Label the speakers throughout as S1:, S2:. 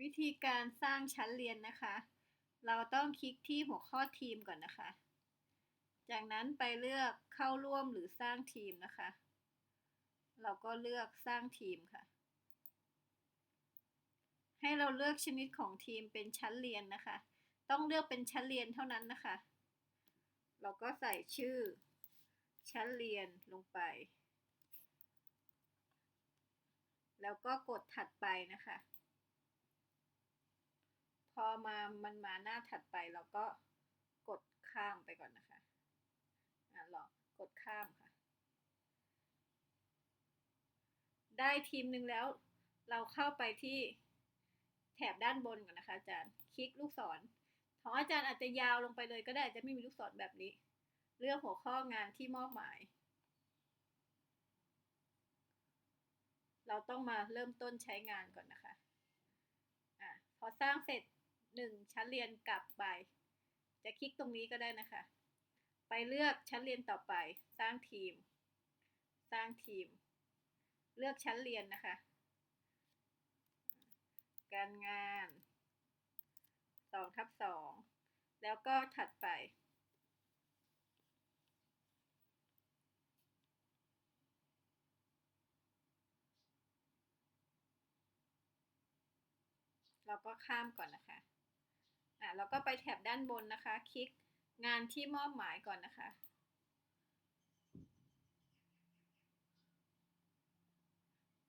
S1: วิธีการสร้างชั้นเรียนนะคะ เราต้องคลิกที่หัวข้อทีมก่อนนะคะ จากนั้นไปเลือกเข้าร่วมหรือสร้างทีมนะคะ เราก็เลือกสร้างทีมค่ะ ให้เราเลือกชนิดของทีมเป็นชั้นเรียนนะคะ ต้องเลือกเป็นชั้นเรียนเท่านั้นนะคะ เราก็ใส่ชื่อ ชั้นเรียนลงไป แล้วก็กดถัดไปนะคะ พอมามันมาหน้าถัดไปเราก็กดข้ามไปก่อนนะคะอะลองกดข้ามค่ะ ได้ทีมหนึ่งแล้ว เราเข้าไปที่แถบด้านบนก่อนนะคะ อาจารย์ คลิกลูกศร ของอาจารย์อาจจะยาวลงไปเลยก็ได้จะไม่มีลูกศรแบบนี้ เลือกหัวข้องานที่มอบหมาย เราต้องมาเริ่มต้นใช้งานก่อนนะคะอะพอสร้างเสร็จ หนึ่งชั้นเรียนกลับไป จะคลิกตรงนี้ก็ได้นะคะ ไปเลือกชั้นเรียนต่อไป สร้างทีม สร้างทีม เลือกชั้นเรียนนะคะ การงานสองทับสองแล้วก็ถัดไป เราก็ข้ามก่อนนะคะ อะเราก็ไปแถบด้านบนนะคะ คลิกงานที่มอบหมายก่อนนะคะ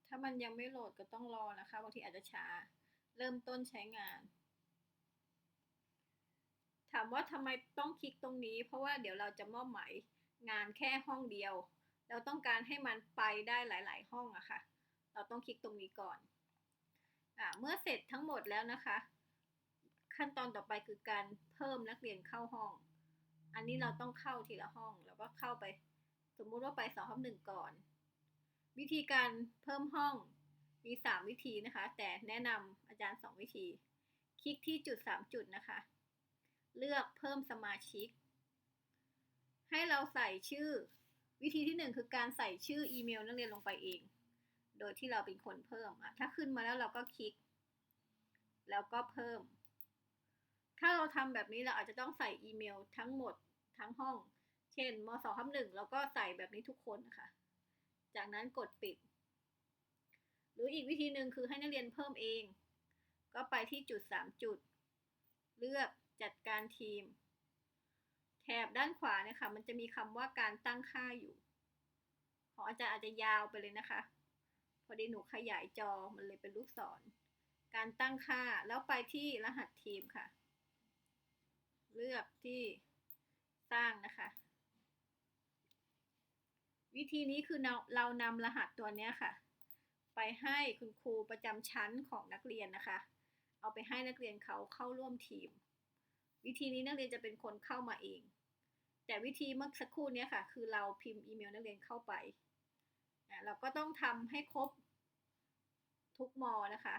S1: ถ้ามันยังไม่โหลดก็ต้องรอนะคะ บางทีอาจจะช้า เริ่มต้นใช้งาน ถามว่าทำไมต้องคลิกตรงนี้ เพราะว่าเดี๋ยวเราจะมอบหมายงานแค่ห้องเดียว เราต้องการให้มันไปได้หลาย ๆ ห้องอะคะ่ะ เราต้องคลิกตรงนี้ก่อน อ่าเมื่อเสร็จทั้งหมดแล้วนะคะ ขั้นตอนต่อไปคือการเพิ่มนักเรียนเข้าห้อง อันนี้เราต้องเข้าทีละห้อง แล้วก็เข้าไป สมมุติว่าไปสองทับหนึ่งก่อน วิธีการเพิ่มห้องมี 3 วิธีนะคะ แต่แนะนำอาจารย์ 2 วิธี คลิกที่จุด 3 จุดนะคะ เลือกเพิ่มสมาชิก ให้เราใส่ชื่อ วิธีที่ 1 คือการใส่ชื่ออีเมลนักเรียนลงไปเอง โดยที่เราเป็นคนเพิ่มถ้าขึ้นมาแล้วเราก็คลิก แล้วก็เพิ่ม ถ้าเราทำแบบนี้เราอาจจะต้องใส่อีเมลทั้งหมดทั้งห้อง เช่นม2ทับหนึ่งเราก็ใส่แบบนี้ทุกคนนะคะจากนั้นกดปิด หรืออีกวิธีหนึ่งคือให้นักเรียนเพิ่มเอง ก็ไปที่จุด 3 จุด เลือกจัดการทีม แถบด้านขวาเนี่ยค่ะมันจะมีคำว่าการตั้งค่าอยู่ ของอาจารย์อาจจะยาวไปเลยนะคะ พอดีหนูขยายจอมันเลยเป็นลูกศร การตั้งค่าแล้วไปที่รหัสทีมค่ะ ลือกที่สร้างนะคะ วิธีนี้คือเราเรานำรหัสตัวนี้ค่ะ ไปให้คุณครูประจำชั้นของนักเรียนนะคะ เอาไปให้นักเรียนเขาเข้าร่วมทีม วิธีนี้นักเรียนจะเป็นคนเข้ามาเอง แต่วิธีเมื่อสักครู่นี้ค่ะ คือเราพิมพ์อีเมลนักเรียนเข้าไปเราก็ต้องทำให้ครบทุกมอนะคะ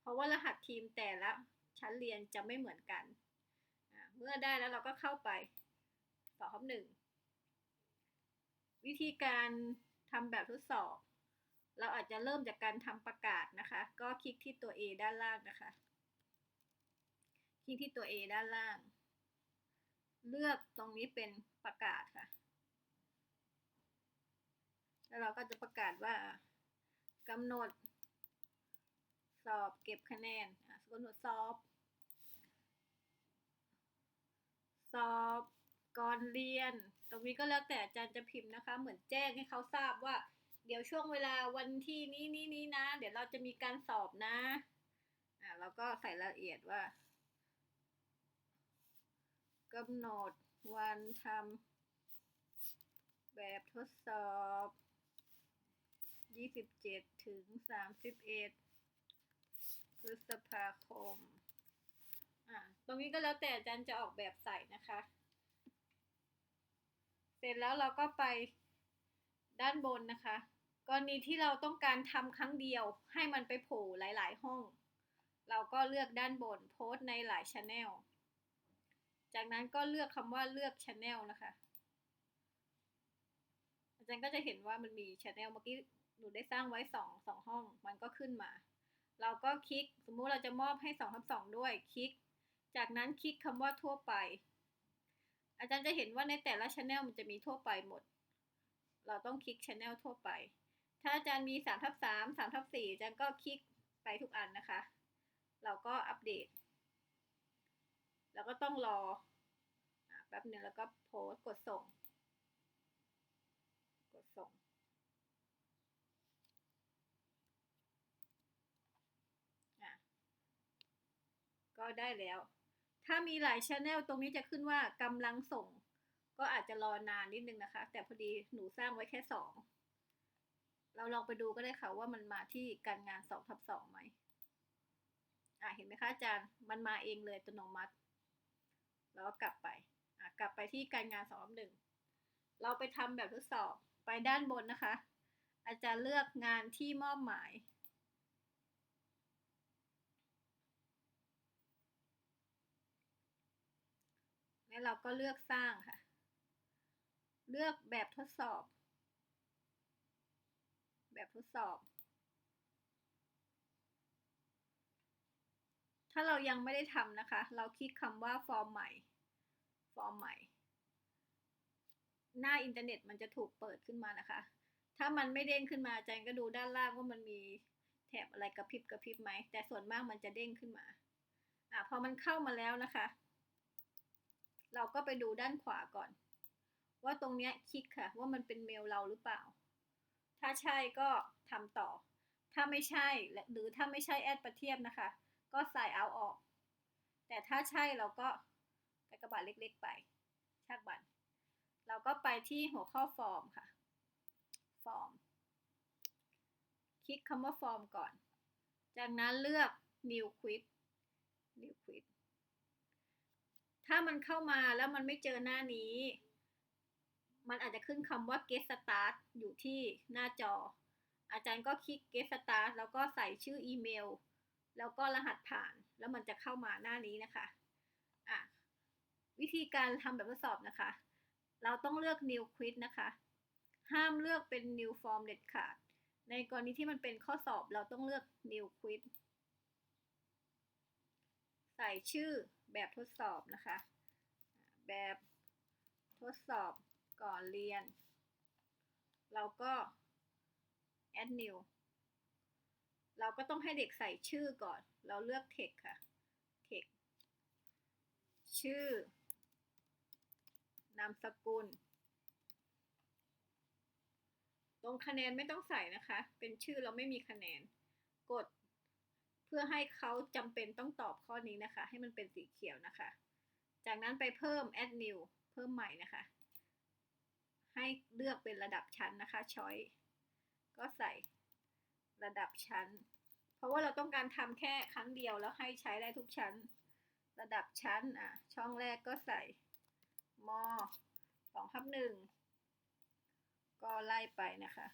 S1: เพราะว่ารหัสทีมแต่ละ ชั้นเรียนจะไม่เหมือนกัน เมื่อได้แล้วเราก็เข้าไปสอบหนึ่ง วิธีการทำแบบทดสอบ เราอาจจะเริ่มจากการทำประกาศนะคะ ก็คลิกที่ตัว A ด้านล่างนะคะ คลิกที่ตัว A ด้านล่าง เลือกตรงนี้เป็นประกาศค่ะ แล้วเราก็จะประกาศว่ากำหนดสอบเก็บคะแนน กำหนวดสอบสอบก่อนเรียน ตรงนี้ก็แล้วแต่อาจารย์จะพิมพ์นะคะ เหมือนแจ้งให้เขาทราบว่า เดี๋ยวช่วงเวลาวันที่นี้นี้นี้นะ เดี๋ยวเราจะมีการสอบนะอ่าแล้วก็ใส่รายละเอียดว่ากำหนดวันทำแบบทดสอบ 27 ถึง 31 พฤษภาคม อ่า ตรงนี้ก็แล้วแต่อาจารย์จะออกแบบใส่นะคะ เสร็จแล้วเราก็ไปด้านบนนะคะ กรณีที่เราต้องการทำครั้งเดียว ให้มันไปโผล่หลาย ๆ ห้อง เราก็เลือกด้านบนโพสในหลายช anel จากนั้นก็เลือกคำว่าเลือกช anel นะคะ อาจารย์ก็จะเห็นว่ามันมีช anel เมื่อกี้หนูได้สร้างไว้สองสองห้อง มันก็ขึ้นมา เราก็คลิกสมมุติเราจะมอบให้2ทับ2ด้วยคลิก จากนั้นคลิกคำว่าทั่วไป อาจารย์จะเห็นว่าในแต่ละช anel มันจะมีทั่วไปหมด เราต้องคลิกช anel ทั่วไป ถ้าอาจารย์มี3ทับ3 3ทับ4อาจารย์ก็คลิกไปทุกอันนะคะ เราก็อัปเดต แล้วก็ต้องรอแป๊บหนึ่งแล้วก็โพสกดส่ง กดส่ง ก็ได้แล้ว ถ้ามีหลายช anel ตรงนี้จะขึ้นว่ากำลังส่ง ก็อาจจะรอนานนิดนึงนะคะ แต่พอดีหนูสร้างไว้แค่สองเราลองไปดูก็ได้ค่ะว่ามันมาที่การงานสองทับสองไหมอะเห็นไหมคะอาจารย์ มันมาเองเลยอัตโนมัติ แล้วก็กลับไปอะกลับไปที่การงานสองทับหนึ่งเราไปทำแบบทดสอบไปด้านบนนะคะ อาจารย์เลือกงานที่มอบหมาย แล้วเราก็เลือกสร้างค่ะ เลือกแบบทดสอบ แบบทดสอบ ถ้าเรายังไม่ได้ทำนะคะ เราคลิกคำว่าฟอร์มใหม่ ฟอร์มใหม่ หน้าอินเทอร์เน็ตมันจะถูกเปิดขึ้นมานะคะ ถ้ามันไม่เด้งขึ้นมาอาจาย์ก็ดูด้านล่างว่ามันมีแถบอะไรกระพริบกระพริบไหม แต่ส่วนมากมันจะเด้งขึ้นมา อะพอมันเข้ามาแล้วนะคะ เราก็ไปดูด้านขวาก่อน ว่าตรงเนี้ยคลิกค่ะ ว่ามันเป็นเมลเราหรือเปล่า ถ้าใช่ก็ทำต่อ ถ้าไม่ใช่หรือถ้าไม่ใช่แอดประเทียบนะคะ ก็ใส่เอาออก แต่ถ้าใช่เราก็กากบาทเล็กๆไป ชากบัตรเราก็ไปที่หัวข้อฟอร์มค่ะ ฟอร์ม คลิกคำว่าฟอร์มก่อน จากนั้นเลือก new quit new quit ถ้ามันเข้ามาแล้วมันไม่เจอหน้านี้ มันอาจจะขึ้นคำว่า get start อยู่ที่หน้าจอ อาจารย์ก็คลิก get start แล้วก็ใส่ชื่ออีเมล แล้วก็รหัสผ่าน แล้วมันจะเข้ามาหน้านี้นะคะอะวิธีการทำแบบทดสอบนะคะ เราต้องเลือก new quit นะคะ ห้ามเลือกเป็น new form เด็ดขาด ในกรณีที่มันเป็นข้อสอบเราต้องเลือก new quit ใส่ชื่อ แบบทดสอบนะคะ แบบทดสอบก่อนเรียน เราก็ add new เราก็ต้องให้เด็กใส่ชื่อก่อน เราเลือก text ค่ะ text ชื่อ นามสกุล ตรงคะแนนไม่ต้องใส่นะคะ เป็นชื่อเราไม่มีคะแนน กด เพื่อให้เขาจำเป็นต้องตอบข้อนี้นะคะ ให้มันเป็นสีเขียวนะคะ จากนั้นไปเพิ่ม add new เพิ่มใหม่นะคะ ให้เลือกเป็นระดับชั้นนะคะ choice ก็ใส่ระดับชั้น เพราะว่าเราต้องการทำแค่ครั้งเดียวแล้วให้ใช้ได้ทุกชั้น ระดับชั้นอะช่องแรกก็ใส่มสองทับหนึ่งก็ไล่ไปนะคะ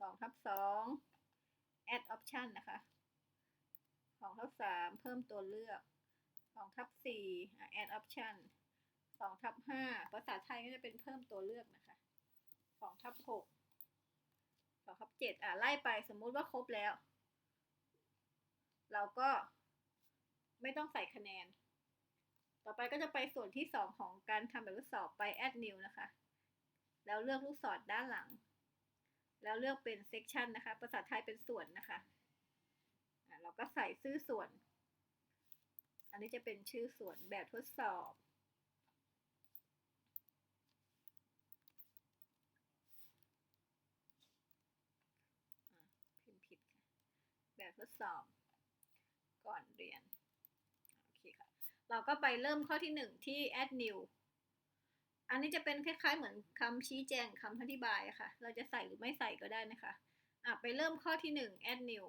S1: สองทับสอง add option นะคะสองทับสามเพิ่มตัวเลือกสองทับสี่ add option สองทับห้าภาษาไทยก็จะเป็นเพิ่มตัวเลือกนะคะสองทับหกสองทับเจ็ดอะไล่ไปสมมุติว่าครบแล้ว เราก็ไม่ต้องใส่คะแนน ต่อไปก็จะไปส่วนที่สองของการทำแบบทดสอบไป add new นะคะ แล้วเลือกลูกศรด้านหลัง แล้วเลือกเป็น section นะคะ ภาษาไทยเป็นส่วนนะคะะเราก็ใส่ชื่อส่วน อันนี้จะเป็นชื่อส่วนแบบทดสอบ พิมพ์ผิดค่ะ แบบทดสอบ ก่อนเรียน โอเคค่ะ เราก็ไปเริ่มข้อที่ 1 ที่ add new อันนี้จะเป็นคล้ายๆ เหมือนคำชี้แจงคำอธิบายค่ะ เราจะใส่หรือไม่ใส่ก็ได้นะคะ อะไปเริ่มข้อที่ 1 add new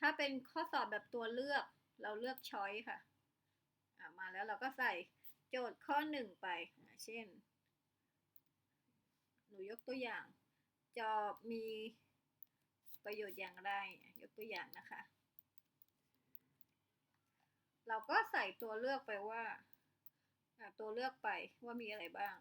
S1: ถ้าเป็นข้อสอบแบบตัวเลือกเราเลือก choice ค่ะ อะ มาแล้วเราก็ใส่โจทย์ข้อ 1 ไป เช่น หนูยกตัวอย่าง จอบมีประโยชน์อย่างไร ยกตัวอย่างนะคะ เราก็ใส่ตัวเลือกไปว่า ตัวเลือกไปว่ามีอะไรบ้าง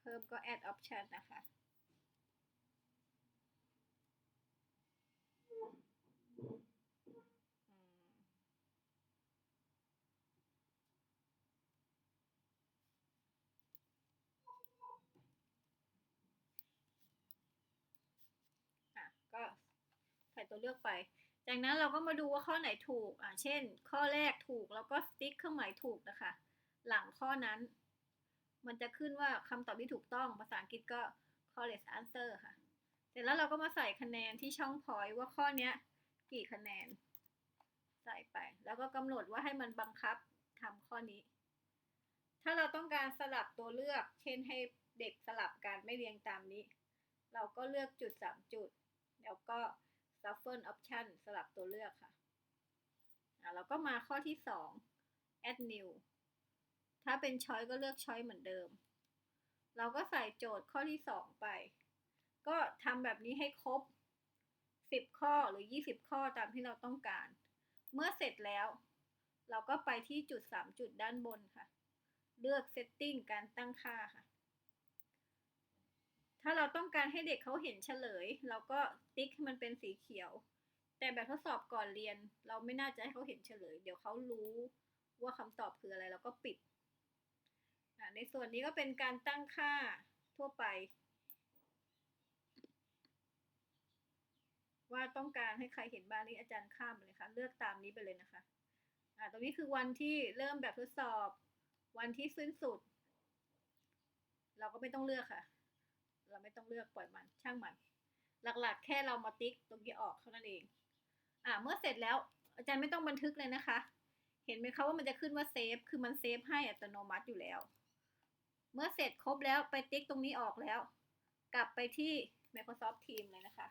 S1: เพิ่มก็ add option นะคะ ตัวเลือกไป จากนั้นเราก็มาดูว่าข้อไหนถูกอะเช่น ข้อแรกถูกแล้วก็สติ๊กเครื่องหมายถูกนะคะ หลังข้อนั้น มันจะขึ้นว่าคำตอบที่ถูกต้องภาษาอังกฤษก็ correct answer ค่ะ เสร็จแล้วเราก็มาใส่คะแนนที่ช่อง point ว่าข้อเนี้ยกี่คะแนน ใส่ไป แล้วก็กำหนดว่าให้มันบังคับทำข้อนี้ ถ้าเราต้องการสลับตัวเลือก เช่นให้เด็กสลับกันไม่เรียงตามนี้ เราก็เลือกจุดสามจุด แล้วก็ shuffle option สลับตัวเลือกค่ะอะเราก็มาข้อที่สอง add new ถ้าเป็น choice ก็เลือก choice เหมือนเดิม เราก็ใส่โจทย์ข้อที่สองไป ก็ทำแบบนี้ให้ครบ 10 ข้อหรือ 20 ข้อตามที่เราต้องการ เมื่อเสร็จแล้ว เราก็ไปที่จุด 3 จุดด้านบนค่ะ เลือก setting การตั้งค่าค่ะ ถ้าเราต้องการให้เด็กเขาเห็นเฉลย เราก็ติ๊กมันเป็นสีเขียว แต่แบบทดสอบก่อนเรียน เราไม่น่าจะให้เขาเห็นเฉลย เดี๋ยวเขารู้ว่าคำตอบคืออะไรเราก็ปิด ในส่วนนี้ก็เป็นการตั้งค่าทั่วไป ว่าต้องการให้ใครเห็นบ้างนี่อาจารย์ข้ามเลยค่ะ เลือกตามนี้ไปเลยนะคะอ่าตรงนี้คือวันที่เริ่มแบบทดสอบ วันที่สิ้นสุด เราก็ไม่ต้องเลือกค่ะ เราไม่ต้องเลือกปล่อยมันช่างมัน หลักๆ แค่เรามาติ๊กตรงนี้ออกเท่านั้นเอง อ่าเมื่อเสร็จแล้วอาจารย์ไม่ต้องบันทึกเลยนะคะ เห็นไหมคะว่ามันจะขึ้นว่าเซฟคือมันเซฟให้อัตโนมัติอยู่แล้ว เมื่อเสร็จครบแล้วไปติ๊กตรงนี้ออกแล้ว กลับไปที่ Microsoft Teams เลยนะคะ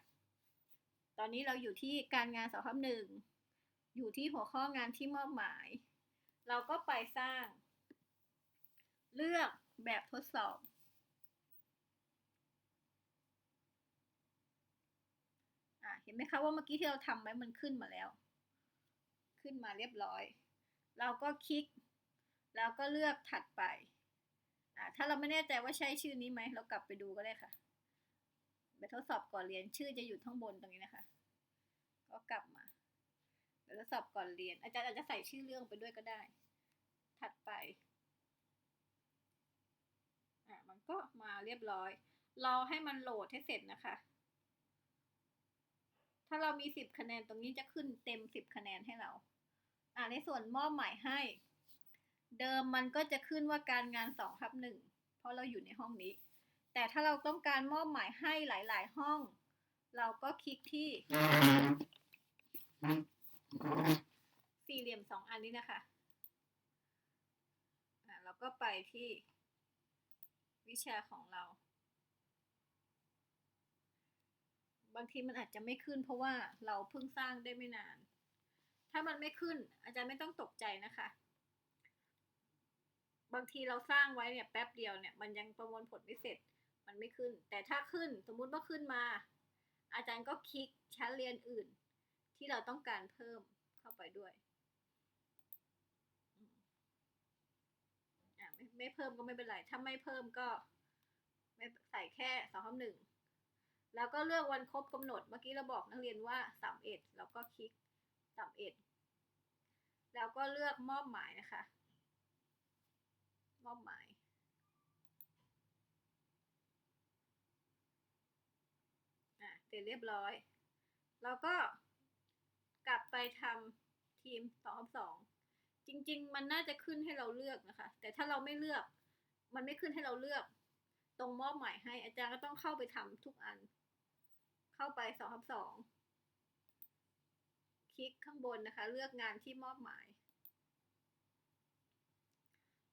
S1: ตอนนี้เราอยู่ที่การงานสองทับหนึ่งอยู่ที่หัวข้องานที่มอบหมาย เราก็ไปสร้าง เลือกแบบทดสอบ อะเห็นไหมคะว่าเมื่อกี้ที่เราทำไว้มันขึ้นมาแล้ว ขึ้นมาเรียบร้อย เราก็คลิก แล้วก็เลือกถัดไป ถ้าเราไม่แน่ใจว่าใช่ชื่อนี้ไหม เรากลับไปดูก็ได้ค่ะ ไปทดสอบก่อนเรียนชื่อจะอยู่ข้างบนตรงนี้นะคะ ก็กลับมาไปทดสอบก่อนเรียน อาจารย์อาจจะใส่ชื่อเรื่องไปด้วยก็ได้ ถัดไปอะมันก็มาเรียบร้อย รอให้มันโหลดให้เสร็จนะคะ ถ้าเรามีสิบคะแนนตรงนี้จะขึ้นเต็มสิบคะแนนให้เรา อ่าในส่วนมอบหมายให้ เดิมมันก็จะขึ้นว่าการงานสองทับหนึ่งเพราะเราอยู่ในห้องนี้ แต่ถ้าเราต้องการมอบหมายให้หลาย ๆ ห้อง เราก็คลิกที่ สี่เหลี่ยมสองอันนี้นะคะอ่าเราก็ไปที่วิชาของเรา บางทีมันอาจจะไม่ขึ้น เพราะว่าเราเพิ่งสร้างได้ไม่นาน ถ้ามันไม่ขึ้น อาจารย์ไม่ต้องตกใจนะคะ บางทีเราสร้างไว้เนี่ยแป๊บเดียวเนี่ยมันยังประมวลผลไม่เสร็จ มันไม่ขึ้น แต่ถ้าขึ้นสมมุติว่าขึ้นมา อาจารย์ก็คลิกชั้นเรียนอื่น ที่เราต้องการเพิ่มเข้าไปด้วยอืมอะไม่ไม่เพิ่มก็ไม่เป็นไร ถ้าไม่เพิ่มก็ ไม่ใส่แค่สองคำหนึ่ง แล้วก็เลือกวันครบกำหนด เมื่อกี้เราบอกนักเรียนว่าสามเอ็ดเราก็คลิกสามเอ็ดแล้วก็เลือกมอบหมายนะคะ มอบหมาย อะเสร็จเรียบร้อยเราก็กลับไปทำทีมสองสอง จริง ๆ มันน่าจะขึ้นให้เราเลือกนะคะ แต่ถ้าเราไม่เลือก มันไม่ขึ้นให้เราเลือก ตรงมอบหมายให้อาจารย์ก็ต้องเข้าไปทำทุกอัน เข้าไปสองทับสองคลิกข้างบนนะคะ เลือกงานที่มอบหมาย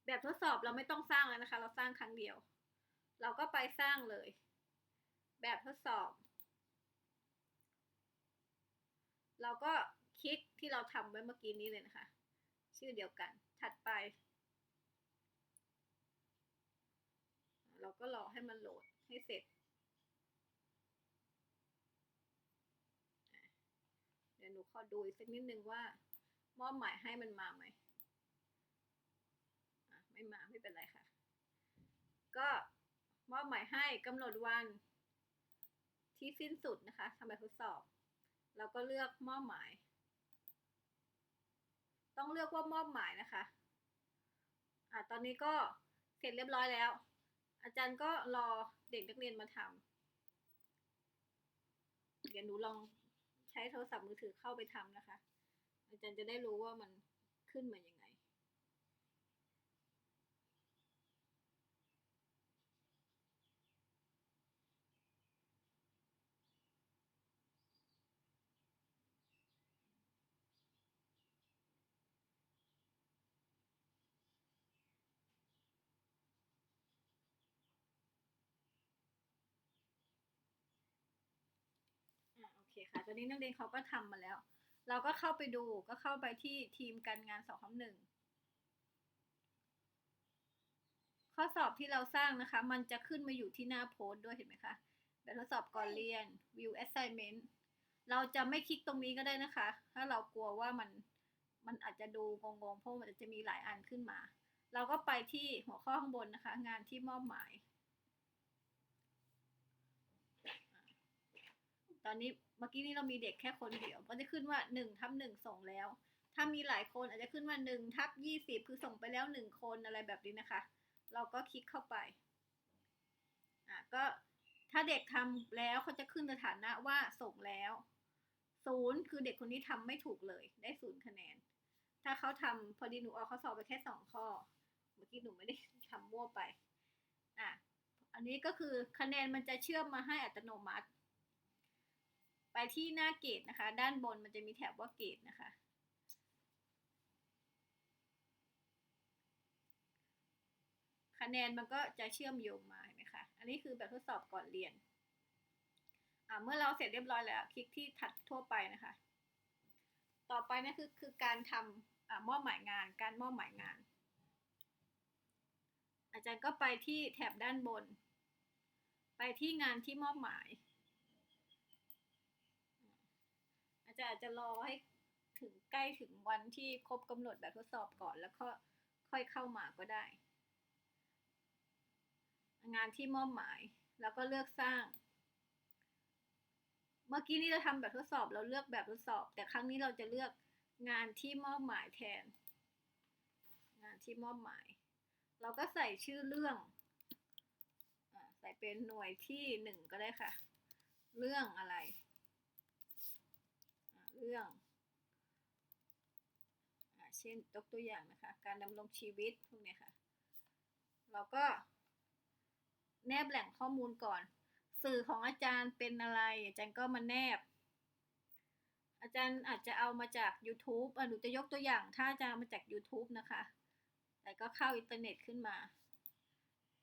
S1: แบบทดสอบเราไม่ต้องสร้างแล้วนะคะ เราสร้างครั้งเดียว เราก็ไปสร้างเลย แบบทดสอบ เราก็คลิกที่เราทำไว้เมื่อกี้นี้เลยนะคะ ชื่อเดียวกัน ถัดไป เราก็รอให้มันโหลดให้เสร็จ เดี๋ยวหนูข อดูอีกสักนิดนึงว่ามอบหมายให้มันมาไหมไม่มาไม่เป็นไรค่ะ ก็มอบหมายให้กำหนดวันที่สิ้นสุดนะคะทำแบบทดสอบ เราก็เลือกมอบหมาย ต้องเลือกว่ามอบหมายนะคะอะตอนนี้ก็เสร็จเรียบร้อยแล้ว อาจารย์ก็รอเด็กนักเรียนมาทำเดี๋ยวหนูลอง ใช้โทรศัพท์มือถือเข้าไปทำนะคะ อาจารย์จะได้รู้ว่ามันขึ้นมายังไง ค่ะ ตอนนี้นักเรียนเขาก็ทำมาแล้ว เราก็เข้าไปดูก็เข้าไปที่ทีมการงานสองคำหนึ่งข้อสอบที่เราสร้างนะคะ มันจะขึ้นมาอยู่ที่หน้าโพสต์ด้วยเห็นไหมคะแบบทดสอบก่อนเรียน view assignment เราจะไม่คลิกตรงนี้ก็ได้นะคะ ถ้าเรากลัวว่ามันมันอาจจะดูงงๆ เพราะมันจะมีหลายอันขึ้นมา เราก็ไปที่หัวข้อข้างบนนะคะ งานที่มอบหมาย ตอนนี้ เมื่อกี้นี้เรามีเด็กแค่คนเดียว ก็จะขึ้นว่าหนึ่งทับหนึ่งส่งแล้ว ถ้ามีหลายคนอาจจะขึ้นว่าหนึ่งทับยี่สิบคือส่งไปแล้วหนึ่งคนอะไรแบบนี้นะคะ เราก็คลิกเข้าไปอะก็ถ้าเด็กทำแล้วเขาจะขึ้นสถานะว่าส่งแล้วศูนย์คือเด็กคนนี้ทำไม่ถูกเลยได้ศูนย์คะแนน ถ้าเขาทำพอดีหนูเอาเข้อสอบไปแค่สองข้อ เมื่อกี้หนูไม่ได้ทำมั่วไปอะอันนี้ก็คือคะแนนมันจะเชื่อมมาให้อัตโนมัติ ที่หน้าเกรดนะคะ ด้านบนมันจะมีแถบว่าเกรดนะคะ คะแนนมันก็จะเชื่อมโยงมาเห็นไหมคะ อันนี้คือแบบทดสอบก่อนเรียน เมื่อเราเสร็จเรียบร้อยแล้ว คลิกที่ถัดทั่วไปนะคะ ต่อไปนั่คือคือการทำอมอบหมายงาน การมอบหมายงาน อาจารย์ก็ไปที่แถบด้านบน ไปที่งานที่มอบหมาย อา จารย์อาจจะรอให้ถึงใกล้ถึงวันที่ครบกำหนดแบบทดสอบก่อนแล้วก็ค่อยเข้ามาก็ได้ งานที่มอบหมายแล้วก็เลือกสร้าง เมื่อกี้นี้เราทำแบบทดสอบเราเลือกแบบทดสอบ แต่ครั้งนี้เราจะเลือกงานที่มอบหมายแทน งานที่มอบหมาย เราก็ใส่ชื่อเรื่องอใส่เป็นหน่วยที่หนึ่งก็ได้ค่ะ เรื่องอะไร เรื่องเช่นยกตัวอย่างนะคะ การดำรงชีวิตพวกนี้ค่ะ เราก็แนบแหล่งข้อมูลก่อน สื่อของอาจารย์เป็นอะไร อาจารย์ก็มาแนบ อาจารย์อาจจะเอามาจาก YouTube อะหนูจะยกตัวอย่าง ถ้าอาจารย์มาจาก YouTube นะคะ แต่ก็เข้าอินเทอร์เน็ตขึ้นมา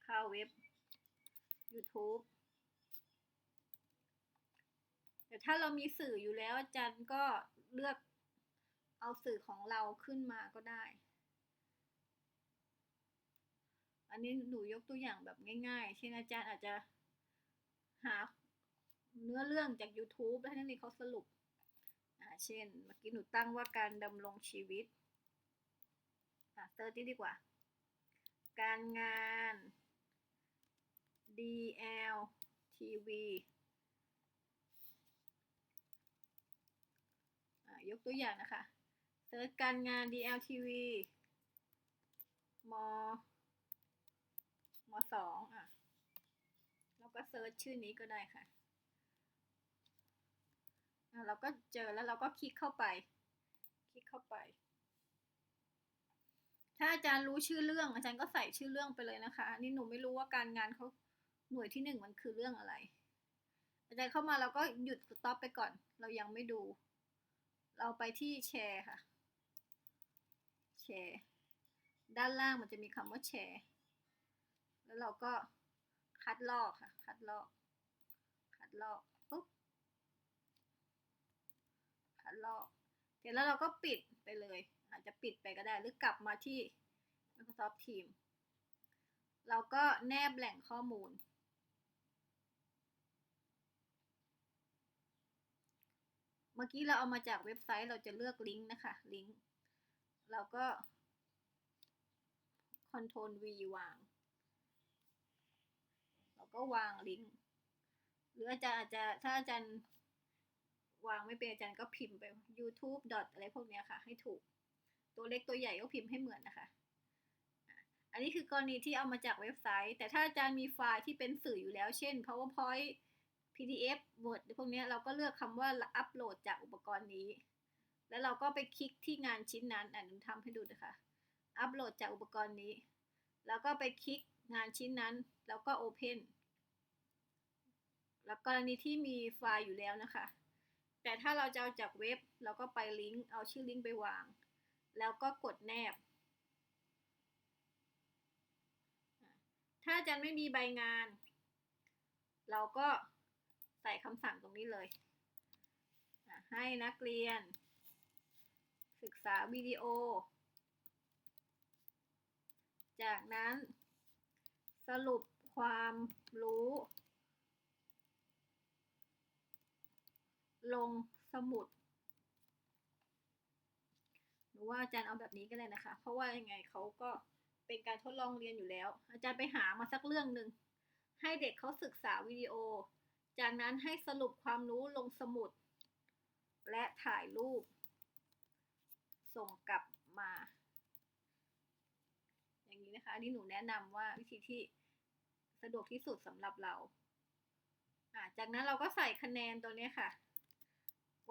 S1: เข้าเว็บ YouTube แต่ถ้าเรามีสื่ออยู่แล้วอาจารย์ก็เลือกเอาสื่อของเราขึ้นมาก็ได้ อันนี้หนูยกตัวอย่างแบบง่าย ๆ เช่นอาจารย์อาจจะหาเนื้อเรื่องจาก YouTube แล้วให้นักเรียนเขาสรุป อ่า เช่น เมื่อกี้หนูตั้งว่าการดำรงชีวิต อ่าเติร์ดดีกว่า การงาน DL TV ยกตัวอย่างนะคะเซิร์ชการงาน DLTV มมสองอะแล้วก็เซิร์ชชื่อนี้ก็ได้ค่ะอะเราก็เจอแล้วเราก็คลิกเข้าไป คลิกเข้าไป ถ้าอาจารย์รู้ชื่อเรื่อง อาจารย์ก็ใส่ชื่อเรื่องไปเลยนะคะ นี่หนูไม่รู้ว่าการงานเขาหน่วยที่หนึ่งมันคือเรื่องอะไร อาจารย์เข้ามาเราก็หยุดสต็อปไปก่อน เรายังไม่ดู เราไปที่แชร์ค่ะ แชร์ ด้านล่างมันจะมีคำว่าแชร์ แล้วเราก็คัดลอกค่ะ คัดลอก คัดลอกปุ๊บ คัดลอก เสร็จแล้วเราก็ปิดไปเลย อาจจะปิดไปก็ได้ หรือกลับมาที่ Microsoft Teams เราก็แนบแหล่งข้อมูล มื่อกี้เราเอามาจากเว็บไซต์เราจะเลือกลิงก์นะคะลิงก์เราก็ Ctrl V วาง เราก็วางลิงก์หรืออาจารย์อาจจะถ้าอาจารย์วางไม่เป็นอาจารย์ก็พิมพ์ไป youtube อะไรพวกนี้ค่ะ ให้ถูก ตัวเล็กตัวใหญ่ก็พิมพ์ให้เหมือนนะคะ อันนี้คือกรณีที่เอามาจากเว็บไซต์ แต่ถ้าอาจารย์มีไฟล์ที่เป็นสื่ออยู่แล้ว เช่น powerpoint pdf word พวกนี้เราก็เลือกคำว่าอัปโหลดจากอุปกรณ์นี้ แล้วเราก็ไปคลิกที่งานชิ้นนั้นอะหนูทำให้ดูนะคะอัปโหลดจากอุปกรณ์นี้ แล้วก็ไปคลิกงานชิ้นนั้น แล้วก็ Open แล้วกรณีที่มีไฟล์อยู่แล้วนะคะ แต่ถ้าเราจะเอาจากเว็บ เราก็ไปลิงก์เอาชื่อลิงก์ไปวาง แล้วก็กดแนบ ถ้าอาจารย์ไม่มีใบงาน เราก็ ใส่คำสั่งตรงนี้เลย ให้นักเรียน ศึกษาวิดีโอ จากนั้น สรุปความรู้ ลงสมุดหรือว่าอาจารย์เอาแบบนี้ก็ได้นะคะ เพราะว่ายังไงเขาก็เป็นการทดลองเรียนอยู่แล้ว อาจารย์ไปหามาสักเรื่องหนึ่งให้เด็กเขาศึกษาวิดีโอ จากนั้นให้สรุปความรู้ลงสมุด และถ่ายรูป ส่งกลับมา อย่างนี้นะคะอันนี้หนูแนะนำว่าวิธีที่สะดวกที่สุดสำหรับเราจากนั้นเราก็ใส่คะแนนตัวนี้ค่ะ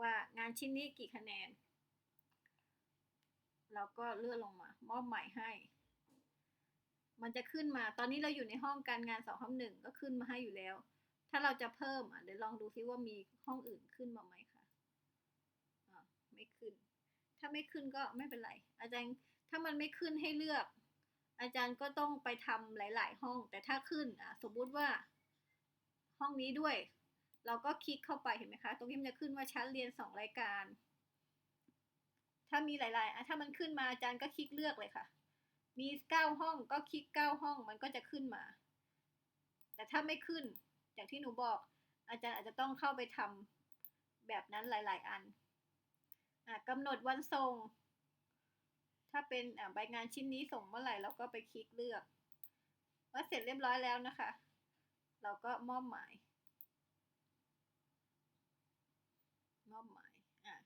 S1: ว่างานชิ้นนี้กี่คะแนน เราก็เลื่อนลงมา มอบหมายให้ มันจะขึ้นมา ตอนนี้เราอยู่ในห้องการงานสองห้องหนึ่งก็ขึ้นมาให้อยู่แล้ว ถ้าเราจะเพิ่มอะเดี๋ยวลองดูซิว่ามีห้องอื่นขึ้นมาไหมคะอ่าไม่ขึ้น ถ้าไม่ขึ้นก็ไม่เป็นไร อาจารย์ถ้ามันไม่ขึ้นให้เลือก อาจารย์ก็ต้องไปทำหลาย ๆ ห้อง แต่ถ้าขึ้นอะสมมุติว่า ห้องนี้ด้วย เราก็คลิกเข้าไปเห็นไหมคะ ตรงนี้มันจะขึ้นว่าชั้นเรียนสองรายการ ถ้ามีหลาย ๆ ถ้ามันขึ้นมาอาจารย์ก็คลิกเลือกเลยค่ะ มีเก้าห้องก็คลิกเก้าห้องมันก็จะขึ้นมา แต่ถ้าไม่ขึ้น อย่างที่หนูบอก อาจารย์อาจจะต้องเข้าไปทำแบบนั้นหลาย ๆ อันกำหนดวันส่ง ถ้าเป็นใบงานชิ้นนี้ส่งเมื่อไหร่เราก็ไปคลิกเลือกว่าเสร็จเรียบร้อยแล้วนะคะ เราก็มอบหมาย มอบหมายอะ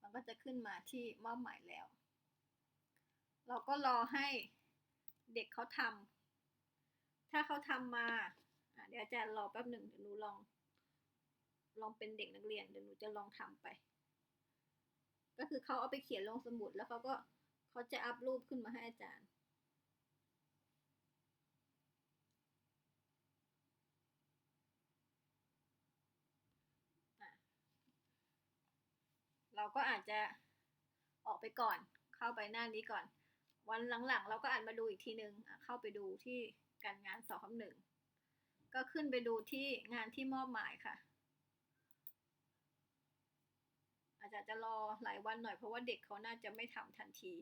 S1: มันก็จะขึ้นมาที่มอบหมายแล้ว เราก็รอให้เด็กเขาทำถ้าเขาทำมา เดี๋ยวอาจารย์รอแป๊บหนึ่งเดี๋ยวหนูลอง ลองเป็นเด็กนักเรียนเดี๋ยวหนูจะลองทำไป ก็คือเขาเอาไปเขียนลงสมุดแล้วเขาก็เขาจะอัพรูปขึ้นมาให้อาจารย์เราก็อาจจะออกไปก่อน เข้าไปหน้านี้ก่อน วันหลังๆ เราก็อ่านมาดูอีกทีนึง เข้าไปดูที่การงานสองคำหนึ่ง ก็ขึ้นไปดูที่งานที่มอบหมายค่ะ อาจจะจะรอหลายวันหน่อยเพราะว่าเด็กเขาน่าจะไม่ทำทันที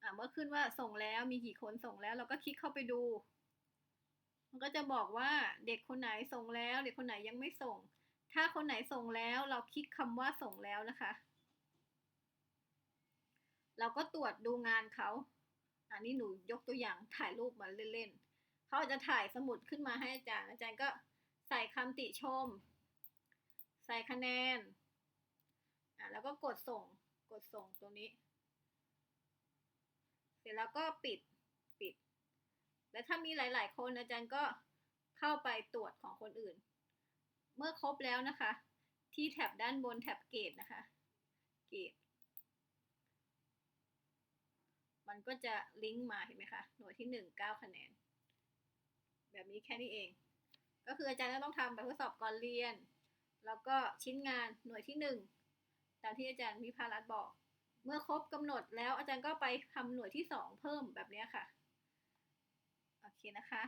S1: อ่าเมื่อขึ้นว่าส่งแล้วมีกี่คนส่งแล้วเราก็คลิกเข้าไปดู มันก็จะบอกว่าเด็กคนไหนส่งแล้ว เด็กคนไหนยังไม่ส่ง ถ้าคนไหนส่งแล้วเราคลิกคำว่าส่งแล้วนะคะ เราก็ตรวจดูงานเขาอันนี้หนูยกตัวอย่างถ่ายรูปมาเล่นๆ เขาจะถ่ายสมุดขึ้นมาให้อาจารย์ อาจารย์ก็ใส่คำติชม ใส่คะแนนอะแล้วก็กดส่ง กดส่งตรงนี้ เสร็จแล้วก็ปิด ปิด แล้วถ้ามีหลาย ๆ คนอาจารย์ก็เข้าไปตรวจของคนอื่น เมื่อครบแล้วนะคะ ที่แท็บด้านบนแท็บเกรดนะคะ เกรดมันก็จะลิงก์มาเห็นไหมคะ หน่วยที่หนึ่งเก้าคะแนน แบบนี้แค่นี้เอง ก็คืออาจารย์ก็ต้องทำแบบทดสอบก่อนเรียน แล้วก็ชิ้นงานหน่วยที่หนึ่งตามที่อาจารย์วิภารัตบอก เมื่อครบกำหนดแล้วอาจารย์ก็ไปทำหน่วยที่สองเพิ่มแบบนี้ค่ะ โอเคนะคะ